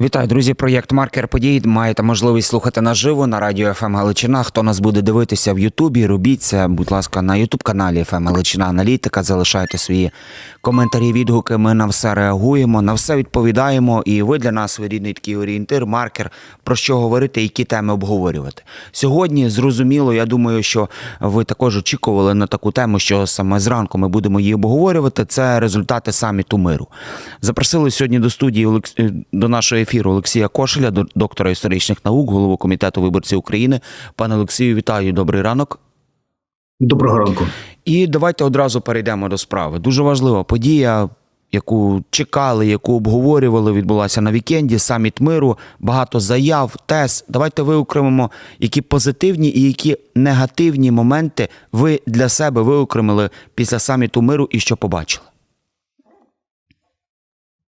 Вітаю, друзі! Проєкт Маркер подій. Маєте можливість слухати наживо на радіо ФМ Галичина. Хто нас буде дивитися в Ютубі, робіть це, будь ласка, на Ютуб каналі ФМ Галичина Аналітика. Залишайте свої коментарі, відгуки. Ми на все реагуємо, на все відповідаємо. І ви для нас рідний такий орієнтир, маркер, про що говорити, які теми обговорювати. Сьогодні зрозуміло, я думаю, що ви також очікували на таку тему, що саме зранку ми будемо її обговорювати. Це результати саміту миру. Запросили сьогодні до студії е, до нашого ефіру Олексія Кошеля, до- доктора історичних наук, голову комітету виборців України. Пане Олексію, вітаю, добрий ранок. Доброго ранку. І давайте одразу перейдемо до справи. Дуже важлива подія, яку чекали, яку обговорювали, відбулася на вікенді. Саміт миру, багато заяв, тез. Давайте виокремимо, які позитивні і які негативні моменти ви для себе виокремили після саміту миру і що побачили.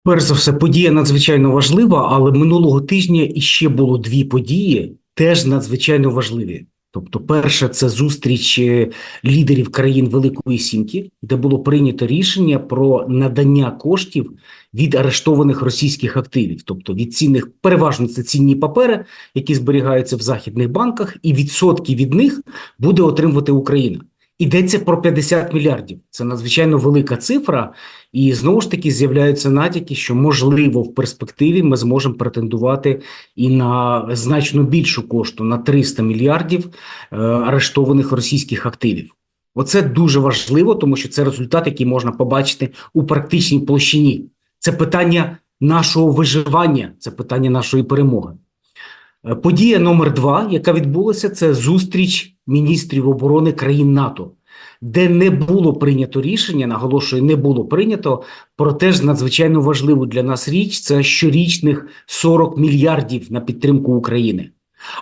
Перш за все, подія надзвичайно важлива, але минулого тижня іще було дві події, теж надзвичайно важливі. Тобто, перша це зустріч е, лідерів країн Великої Сімки, де було прийнято рішення про надання коштів від арештованих російських активів, тобто від цінних, переважно це цінні папери, які зберігаються в західних банках, і відсотки від них буде отримувати Україна. Йдеться про 50 мільярдів. Це надзвичайно велика цифра, і знову ж таки з'являються натяки, що можливо в перспективі ми зможемо претендувати і на значно більшу кошту на 300 мільярдів е, арештованих російських активів. Оце дуже важливо, тому що це результат, який можна побачити у практичній площині. Це питання нашого виживання, це питання нашої перемоги. Е, Подія номер два, яка відбулася, це зустріч міністрів оборони країн НАТО, де не було прийнято рішення, наголошую, не було прийнято про теж надзвичайно важливу для нас річ це щорічних 40 мільярдів на підтримку України.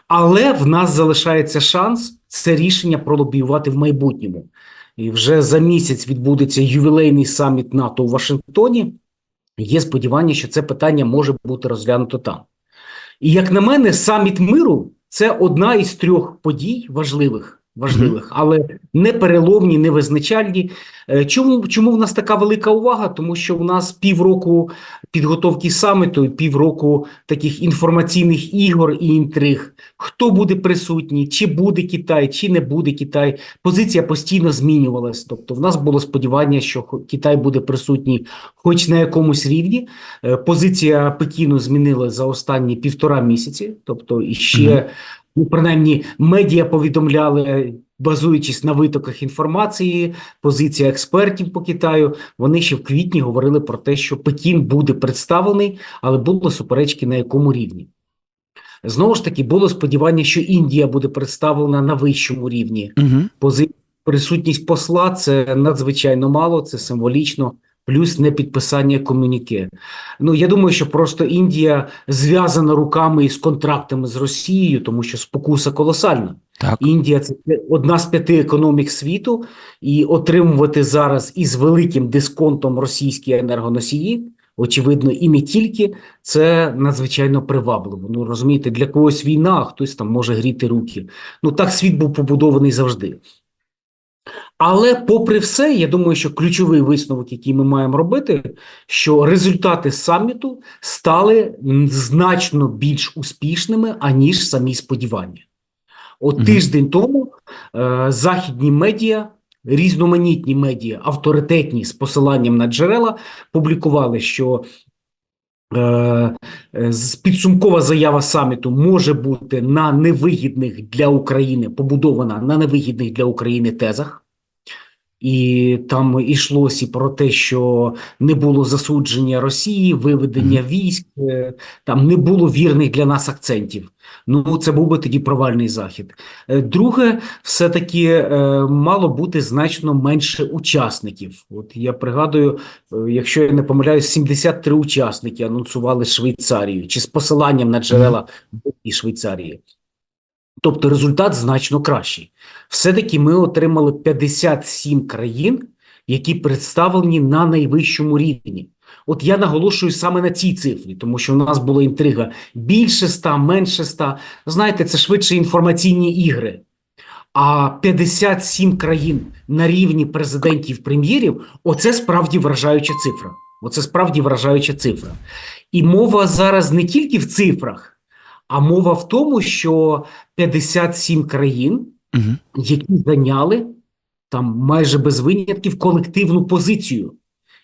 Але в нас залишається шанс це рішення пролобіювати в майбутньому. І вже за місяць відбудеться ювілейний саміт НАТО у Вашингтоні. Є сподівання, що це питання може бути розглянуто там. І як на мене, саміт миру це одна із трьох подій важливих, важливих, але не переломні, не визначальні. Е, Чому, чому в нас така велика увага? Тому що в нас півроку підготовки саміту, півроку таких інформаційних ігор і інтриг. Хто буде присутній, чи буде Китай, чи не буде Китай. Позиція постійно змінювалась. Тобто, в нас було сподівання, що Китай буде присутній, хоч на якомусь рівні. Е, Позиція Пекіну змінила за останні півтора місяці. Тобто, і ще, ну, принаймні, медіа повідомляли, базуючись на витоках інформації, позиція експертів по Китаю. Вони ще в квітні говорили про те, що Пекін буде представлений, але були суперечки на якому рівні. Знову ж таки, було сподівання, що Індія буде представлена на вищому рівні. Угу. Присутність посла це надзвичайно мало, це символічно, плюс не підписання комюніке. Ну я думаю, що просто Індія зв'язана руками із контрактами з Росією, тому що спокуса колосальна. Так. Індія це одна з п'яти економік світу, і отримувати зараз із великим дисконтом російські енергоносії, очевидно, і не тільки, це надзвичайно привабливо. Ну розумієте, для когось війна, а хтось там може гріти руки. Ну так світ був побудований завжди. Але, попри все, я думаю, що ключовий висновок, який ми маємо робити, що результати саміту стали значно більш успішними, аніж самі сподівання. От Мгм. тиждень тому е, західні медіа, різноманітні медіа, авторитетні з посиланням на джерела, публікували, що підсумкова заява саміту може бути на невигідних для України, побудована на невигідних для України тезах. І там йшлося і про те, що не було засудження Росії, виведення військ, е, там не було вірних для нас акцентів. Ну, це був би тоді провальний захід. Е, Друге, все-таки е, мало бути значно менше учасників. От я пригадую, якщо я не помиляюсь, 73 учасники анонсували Швейцарію чи з посиланням на джерела і Швейцарії. Тобто результат значно кращий. Все-таки ми отримали 57 країн, які представлені на найвищому рівні. От я наголошую саме на цій цифрі, тому що у нас була інтрига більше ста, менше ста. Знаєте, це швидше інформаційні ігри. А 57 країн на рівні президентів прем'єрів оце справді вражаюча цифра. Оце справді вражаюча цифра. І мова зараз не тільки в цифрах, а мова в тому, що 57 країн, Угу. які зайняли там майже без винятків колективну позицію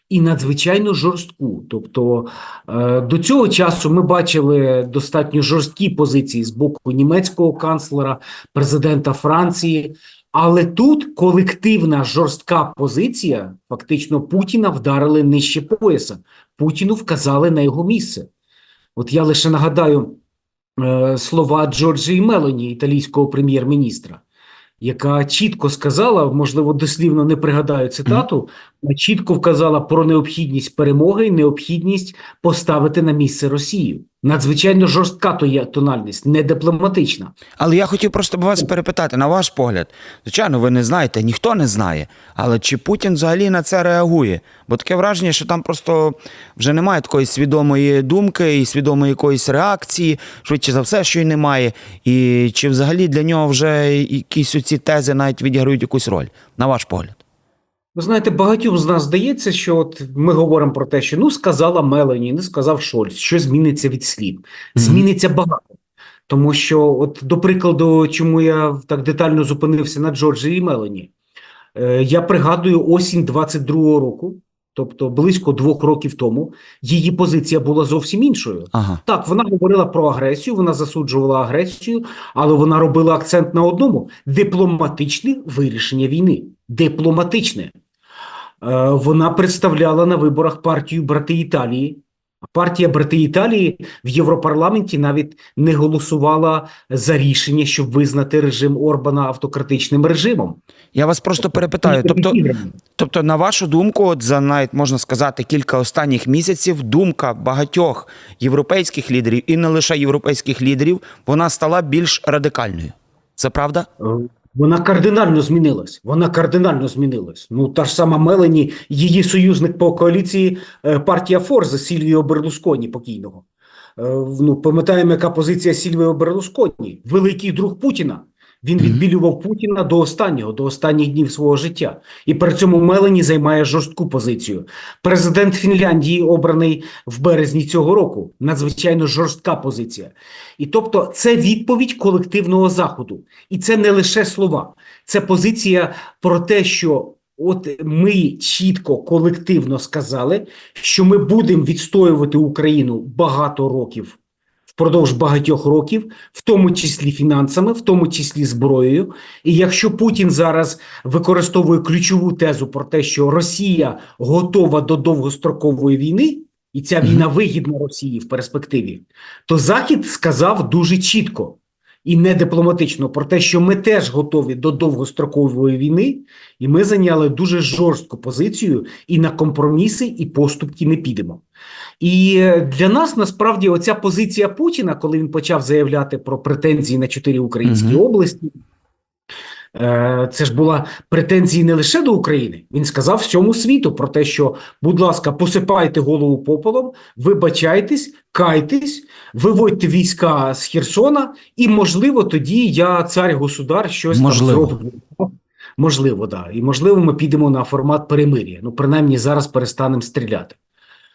і надзвичайно жорстку. Тобто е, до цього часу ми бачили достатньо жорсткі позиції з боку німецького канцлера, президента Франції. Але тут колективна жорстка позиція, фактично Путіна вдарили нижче пояса. Путіну вказали на його місце. От я лише нагадаю е, слова Джорджії Мелоні, італійського прем'єр-міністра, яка чітко сказала, можливо, дослівно не пригадаю цитату, чітко вказала про необхідність перемоги і необхідність поставити на місце Росію. Надзвичайно жорстка то є тональність, не дипломатична. Але я хотів просто вас перепитати, на ваш погляд. Звичайно, ви не знаєте, ніхто не знає. Але чи Путін взагалі на це реагує? Бо таке враження, що там просто вже немає такої свідомої думки і свідомої якоїсь реакції, швидше за все, що й немає. І чи взагалі для нього вже якісь оці тези навіть відіграють якусь роль, на ваш погляд? Ви знаєте, багатьом з нас здається, що от ми говоримо про те, що ну сказала Мелані, не сказав Шольц, що зміниться від слів. Зміниться багато. Тому що, от, до прикладу, чому я так детально зупинився на Джорджі і Мелані, е, я пригадую осінь 22-го року, тобто близько двох років тому, її позиція була зовсім іншою. Ага. Так, вона говорила про агресію, вона засуджувала агресію, але вона робила акцент на одному: дипломатичне вирішення війни. Дипломатичне. Е, Вона представляла на виборах партію Брати Італії. Партія Брати Італії в Європарламенті навіть не голосувала за рішення, щоб визнати режим Орбана автократичним режимом. Я вас просто перепитаю. Тобто, Тобто, на вашу думку, от за навіть можна сказати кілька останніх місяців, думка багатьох європейських лідерів і не лише європейських лідерів, вона стала більш радикальною. Це правда? Вона кардинально змінилась. Вона кардинально змінилась. Ну, та ж сама Мелені, її союзник по коаліції е, партія Форза Сільвіо Берлусконі покійного. Е, Ну, пам'ятаємо, яка позиція Сільвіо Берлусконі. Великий друг Путіна. Він відбілював Путіна до останнього, до останніх днів свого життя. І при цьому Мелані займає жорстку позицію. Президент Фінляндії, обраний в березні цього року, надзвичайно жорстка позиція. І тобто це відповідь колективного заходу. І це не лише слова, це позиція про те, що от ми чітко колективно сказали, що ми будемо відстоювати Україну багато років. Впродовж багатьох років, в тому числі фінансами, в тому числі зброєю. І якщо Путін зараз використовує ключову тезу про те, що Росія готова до довгострокової війни, і ця війна вигідна Росії в перспективі, то Захід сказав дуже чітко і не дипломатично про те, що ми теж готові до довгострокової війни, і ми зайняли дуже жорстку позицію, і на компроміси і поступки не підемо. І для нас насправді оця позиція Путіна, коли він почав заявляти про претензії на чотири українські угу. області. Е, Це ж була претензії не лише до України. Він сказав всьому світу про те, що, будь ласка, посипайте голову попелом, вибачайтесь, кайтесь, виводьте війська з Херсона, і, можливо, тоді я, цар государ, щось Можливо. там зроблю. Можливо, да. І можливо, ми підемо на формат перемир'я. Ну, принаймні, зараз перестанемо стріляти.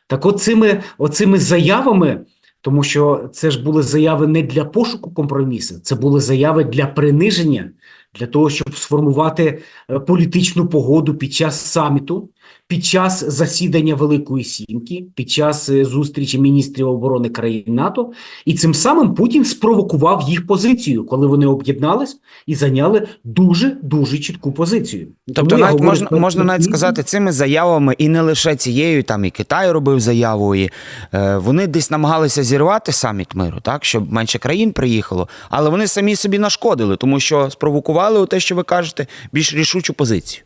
Так от цими, оцими заявами, тому що це ж були заяви не для пошуку компромісу, це були заяви для приниження, для того, щоб сформувати е, політичну погоду під час саміту, під час засідання Великої Сімки, під час е, зустрічі міністрів оборони країн НАТО. І цим самим Путін спровокував їх позицію, коли вони об'єднались і зайняли дуже дуже чітку позицію. Тобто, Тому навіть говорю можна, про- можна навіть сказати, цими заявами, і не лише цією, там і Китай робив заяву, і е, вони десь намагалися зірвати саміт миру, так, щоб менше країн приїхало, але вони самі собі нашкодили, тому що спровокували у те, що ви кажете, більш рішучу позицію.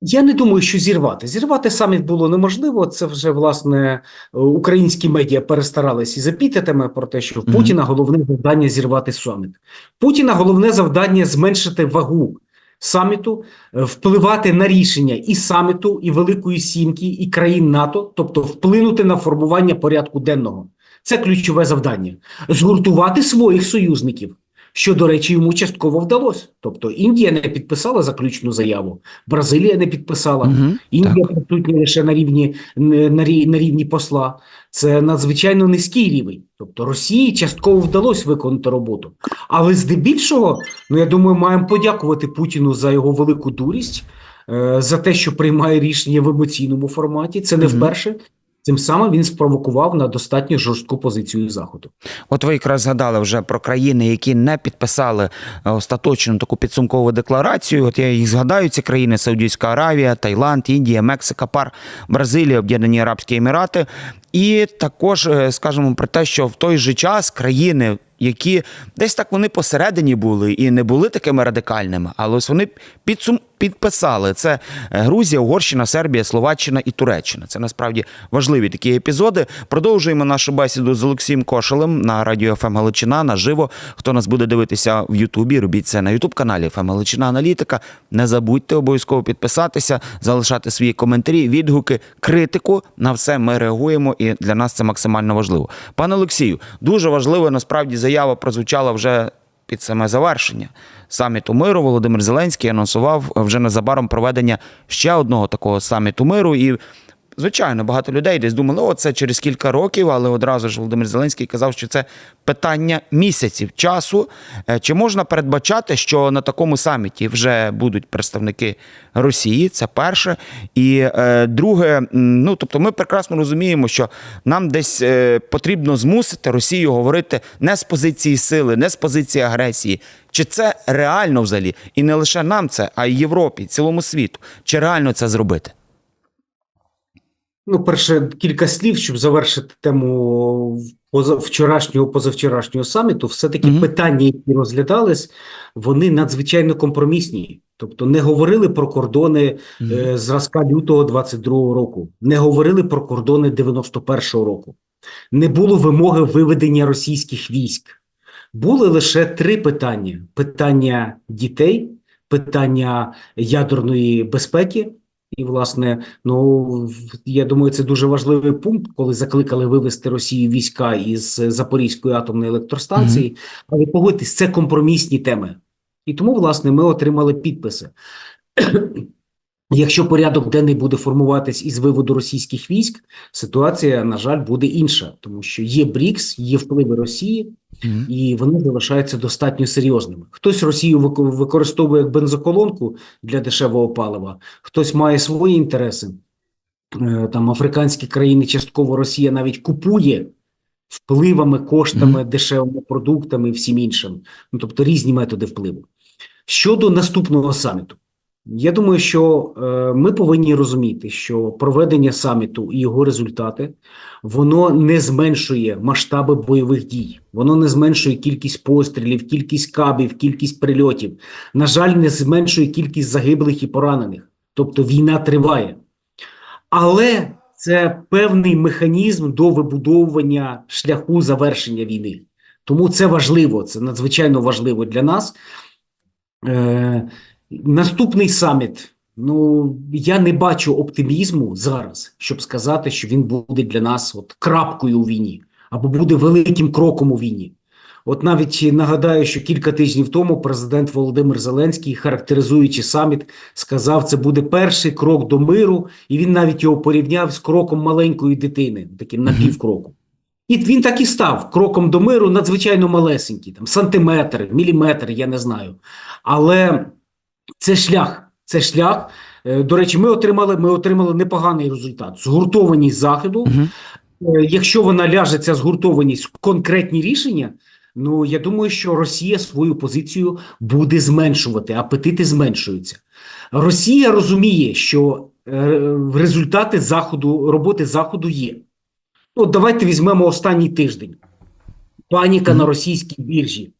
Я не думаю, що зірвати. Зірвати саміт було неможливо. Це вже власне е, українські медіа перестарались із епітетами про те, що в Путіна головне завдання зірвати саміт. Путіна головне завдання зменшити вагу саміту, е, впливати на рішення і саміту, і Великої Сімки, і країн НАТО, тобто вплинути на формування порядку денного. Це ключове завдання. Згуртувати своїх союзників. Що, до речі, йому частково вдалося. Тобто Індія не підписала заключну заяву, Бразилія не підписала. Мгм, Індія так. присутня лише на рівні на, на рівні посла. Це надзвичайно низький рівень. Тобто Росії частково вдалося виконати роботу. Але здебільшого, ну я думаю, маємо подякувати Путіну за його велику дурість, е, за те, що приймає рішення в емоційному форматі. Це не Мгм. вперше. Цим самим він спровокував на достатньо жорстку позицію Заходу. От ви якраз згадали вже про країни, які не підписали е, остаточну таку підсумкову декларацію. От я їх згадаю: ці країни: Саудівська Аравія, Таїланд, Індія, Мексика, Пар, Бразилія, Об'єднані Арабські Емірати. І також е, скажемо про те, що в той же час країни, які десь так вони посередині були і не були такими радикальними, але ось вони підсум... підписали це е, Грузія, Угорщина, Сербія, Словаччина і Туреччина. Це насправді важливі такі епізоди. Продовжуємо нашу бесіду з Олексієм Кошелем на радіо ФМ Галичина наживо. Хто нас буде дивитися в Ютубі, робіть це на Ютуб каналі ФМ Галичина Аналітика. Не забудьте обов'язково підписатися, залишати свої коментарі, відгуки, критику. На все ми реагуємо, і для нас це максимально важливо. Пане Олексію, дуже важливо насправді заява прозвучала вже. Під саме завершення саміту миру Володимир Зеленський анонсував вже незабаром проведення ще одного такого саміту миру. І звичайно, багато людей десь думали, о, це через кілька років, але одразу ж Володимир Зеленський казав, що це питання місяців часу. Е, Чи можна передбачати, що на такому саміті вже будуть представники Росії? Це перше. І е, друге, ну тобто, ми прекрасно розуміємо, що нам десь е, потрібно змусити Росію говорити не з позиції сили, не з позиції агресії. Чи це реально взагалі? І не лише нам це, а й Європі, цілому світу. Чи реально це зробити? Ну, перше, кілька слів, щоб завершити тему вчорашнього, позавчорашнього саміту. Все-таки Мгм. питання, які розглядались, вони надзвичайно компромісні. Тобто не говорили про кордони е, зразка лютого 22-го року, не говорили про кордони 91-го року, не було вимоги виведення російських військ. Були лише три питання: питання дітей, питання ядерної безпеки. І, власне, ну я думаю, це дуже важливий пункт, коли закликали вивести Росію війська із Запорізької атомної електростанції. Але погодьтесь, це компромісні теми. І тому, власне, ми отримали підписи. Якщо порядок денний буде формуватись із виводу російських військ, ситуація, на жаль, буде інша, тому що є БРІКС, є впливи Росії, і вони залишаються достатньо серйозними. Хтось Росію використовує як бензоколонку для дешевого палива, хтось має свої інтереси. Е, Там африканські країни, частково Росія навіть купує впливами, коштами, дешевими продуктами і всім іншим. Ну, тобто різні методи впливу. Щодо наступного саміту, я думаю, що е, ми повинні розуміти, що проведення саміту і його результати воно не зменшує масштаби бойових дій, воно не зменшує кількість пострілів, кількість кабів, кількість прильотів. На жаль, не зменшує кількість загиблих і поранених. Тобто війна триває. Але це певний механізм до вибудовування шляху завершення війни. Тому це важливо, це надзвичайно важливо для нас. Наступний саміт. Ну, я не бачу оптимізму зараз, щоб сказати, що він буде для нас от крапкою у війні або буде великим кроком у війні. От навіть нагадаю, що кілька тижнів тому президент Володимир Зеленський, характеризуючи саміт, сказав, це буде перший крок до миру, і він навіть його порівняв з кроком маленької дитини, таким на півкроку. І він так і став кроком до миру, надзвичайно малесенький, там сантиметр, міліметр, я не знаю. Але це шлях. Це шлях. Е, До речі, ми отримали, ми отримали непоганий результат. Згуртованість заходу. Е, Якщо вона ляже ця згуртованість в конкретні рішення, ну я думаю, що Росія свою позицію буде зменшувати, апетити зменшуються. Росія розуміє, що е, результати заходу роботи заходу є. Ну, давайте візьмемо останній тиждень. Паніка на російській біржі.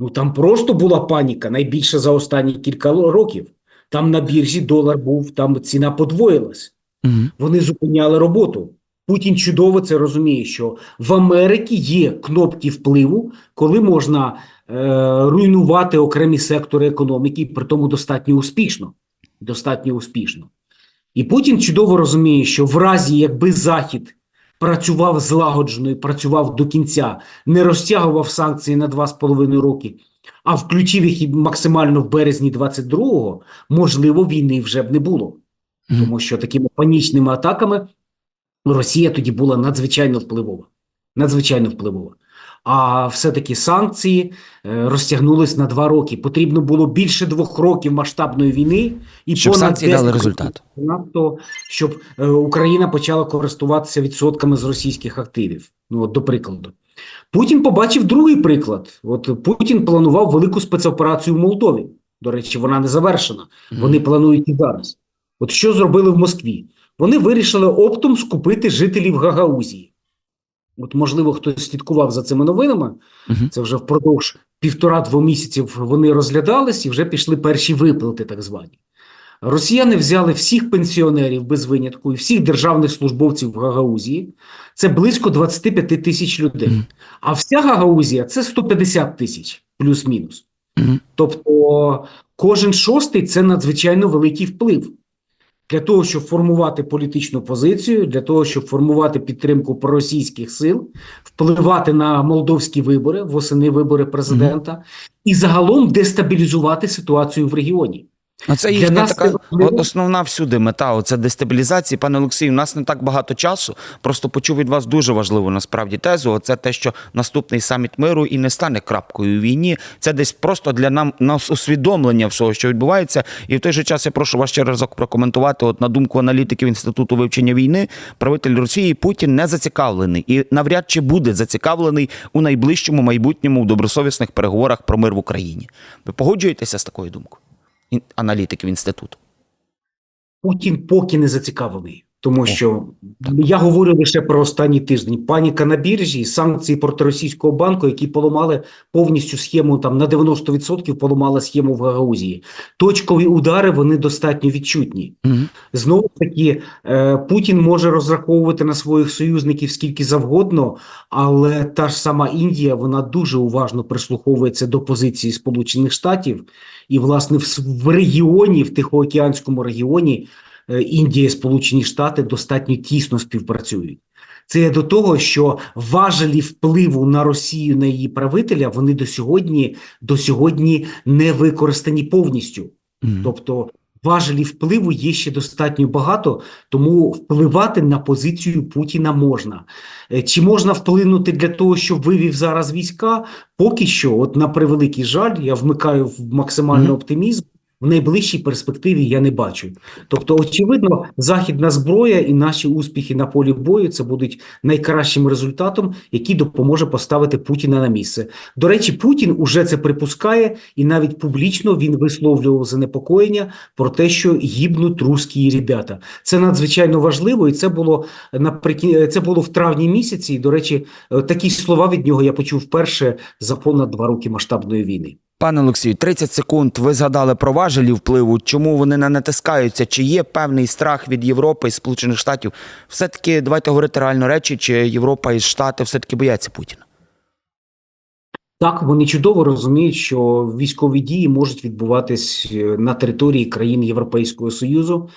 Ну там просто була паніка найбільше за останні кілька років. Там на біржі долар був, там ціна подвоїлась. Мгм. Вони зупиняли роботу. Путін чудово це розуміє, що в Америці є кнопки впливу, коли можна е, руйнувати окремі сектори економіки, при тому достатньо успішно. Достатньо успішно. І Путін чудово розуміє, що в разі, якби Захід працював злагоджено і працював до кінця, не розтягував санкції на два з половиною роки, а включив їх максимально в березні 22-го, можливо, війни вже б не було. Тому що такими панічними атаками Росія тоді була надзвичайно впливова. Надзвичайно впливова. А все-таки санкції е, розтягнулись на два роки. Потрібно було більше двох років масштабної війни і Щоб понад санкції дали результат. Надто, щоб е, Україна почала користуватися відсотками з російських активів. Ну, от, до прикладу. Путін побачив другий приклад. От Путін планував велику спецоперацію в Молдові. До речі, вона не завершена. Вони планують і зараз. От що зробили в Москві? Вони вирішили оптом скупити жителів Гагаузії. От, можливо, хтось слідкував за цими новинами. Мгм. Це вже впродовж півтора-двох місяців вони розглядались і вже пішли перші виплати, так звані. Росіяни взяли всіх пенсіонерів без винятку і всіх державних службовців в Гагаузії. Це близько 25 тисяч людей. Мгм. А вся Гагаузія це 150 тисяч, плюс-мінус. Мгм. Тобто кожен шостий це надзвичайно великий вплив. Для того, щоб формувати політичну позицію, для того, щоб формувати підтримку проросійських сил, впливати на молдовські вибори, восени вибори президента, і загалом дестабілізувати ситуацію в регіоні. Ну, це їхня нас така основна всюди мета. Оце дестабілізація. Пане Олексію, у нас не так багато часу. Просто почув від вас дуже важливу насправді тезу. Оце те, що наступний саміт миру і не стане крапкою у війні. Це десь просто для нам нас усвідомлення всього, що відбувається. І в той же час я прошу вас ще разок прокоментувати. От на думку аналітиків інституту вивчення війни, правитель Росії Путін не зацікавлений і навряд чи буде зацікавлений у найближчому майбутньому в добросовісних переговорах про мир в Україні. Ви погоджуєтеся з такою думкою? Аналітиків інституту. Путін поки не зацікавлений, тому що я говорю лише про останній тиждень. Паніка на біржі, санкції проти російського банку, які поламали повністю схему там на 90% поламали схему в Гагаузії. Точкові удари вони достатньо відчутні. Мгм. Знову ж таки, е, Путін може розраховувати на своїх союзників скільки завгодно, але та ж сама Індія вона дуже уважно прислуховується до позиції Сполучених Штатів, і власне в, в регіоні, в Тихоокеанському регіоні, Індія і Сполучені Штати достатньо тісно співпрацюють. Це є до того, що важелі впливу на Росію на її правителя вони до сьогодні, до сьогодні не використані повністю. Мгм. Тобто важелів впливу є ще достатньо багато, тому впливати на позицію Путіна можна. Е, Чи можна вплинути для того, щоб вивів зараз війська? Поки що, от на превеликий жаль, я вмикаю в максимальний Мгм. оптимізм. В найближчій перспективі я не бачу. Тобто, очевидно, західна зброя і наші успіхи на полі бою це будуть найкращим результатом, який допоможе поставити Путіна на місце. До речі, Путін уже це припускає, і навіть публічно він висловлював занепокоєння про те, що гибнуть русські ребята. Це надзвичайно важливо, і це було наприкін... це було в травні місяці. І, до речі, такі слова від нього я почув вперше за понад два роки масштабної війни. Пане Олексію, 30 секунд. Ви згадали про важелі впливу. Чому вони не натискаються? Чи є певний страх від Європи і Сполучених Штатів? Все-таки давайте говорити реально речі, чи Європа і Штати все-таки бояться Путіна? Так, вони чудово розуміють, що військові дії можуть відбуватись е, на території країн Європейського Союзу.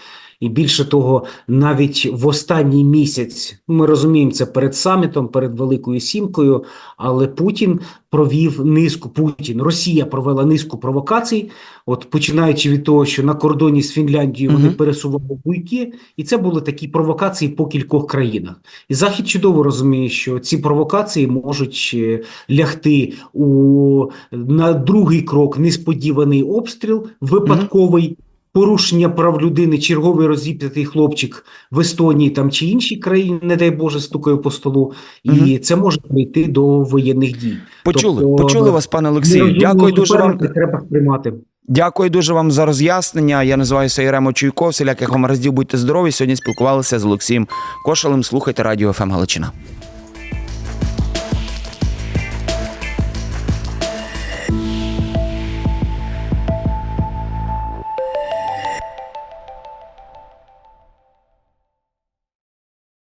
І більше того, навіть в останній місяць ми розуміємо це перед самітом, перед Великою Сімкою. Але Путін провів низку Путін. Росія провела низку провокацій. От починаючи від того, що на кордоні з Фінляндією вони Мгм. пересували буйки, і це були такі провокації по кількох країнах. І Захід чудово розуміє, що ці провокації можуть е, лягти у на другий крок несподіваний обстріл, випадковий порушення прав людини, черговий розіп'ятий хлопчик в Естонії там чи іншій країні, не дай Боже, стукає по столу, і Мгм. це може прийти до воєнних дій. Почули, Тобто, почули вас, пане Олексію. Дякую дуже вам. Треба сприймати. Дякую дуже вам за роз'яснення. Я називаюся Єремо Чуйков. Всіляких вам раздів будьте здорові. Сьогодні спілкувалися з Олексієм Кошелем. Слухайте радіо ФМ Галичина.